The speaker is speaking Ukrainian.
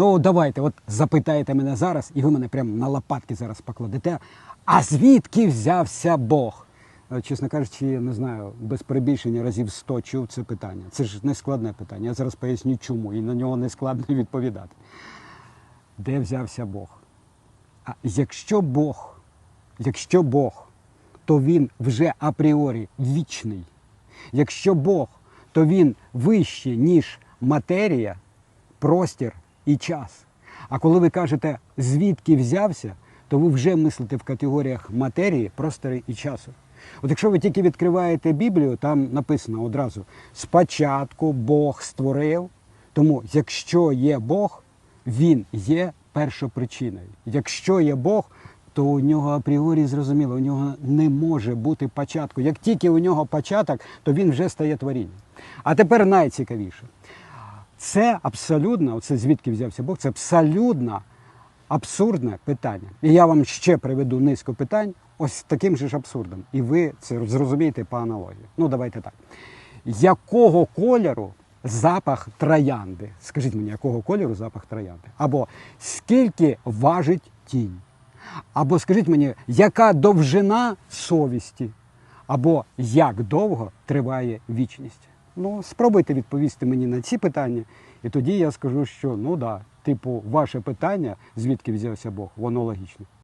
Ну, давайте, от запитаєте мене зараз, і ви мене прямо на лопатки зараз покладете. А звідки взявся Бог? Е, Чесно кажучи, я не знаю, без перебільшення разів 100 чув це питання. Це ж не складне питання. Я зараз поясню, чому, і на нього не складно відповідати. Де взявся Бог? А якщо Бог, якщо Бог, то він вже апріорі вічний. Якщо Бог, то він вище, ніж матерія, простір і час. А коли ви кажете, звідки взявся, то ви вже мислите в категоріях матерії, простору і часу. От якщо ви тільки відкриваєте Біблію, там написано одразу: спочатку Бог створив. Тому, якщо є Бог, він є першопричиною. Якщо є Бог, то у нього апріорі зрозуміло, у нього не може бути початку. Як тільки у нього початок, то він вже стає творінням. А тепер найцікавіше. Це абсолютно, оце звідки взявся Бог, це абсолютно абсурдне питання. І я вам ще приведу низку питань ось таким же ж абсурдом. І ви це зрозумієте по аналогії. Ну, давайте так. Якого кольору запах троянди? Скажіть мені, якого кольору запах троянди? Або скільки важить тінь? Або скажіть мені, яка довжина совісті? Або як довго триває вічність? Ну, спробуйте відповісти мені на ці питання, і тоді я скажу, що ну да, типу, ваше питання, звідки взявся Бог, воно логічне.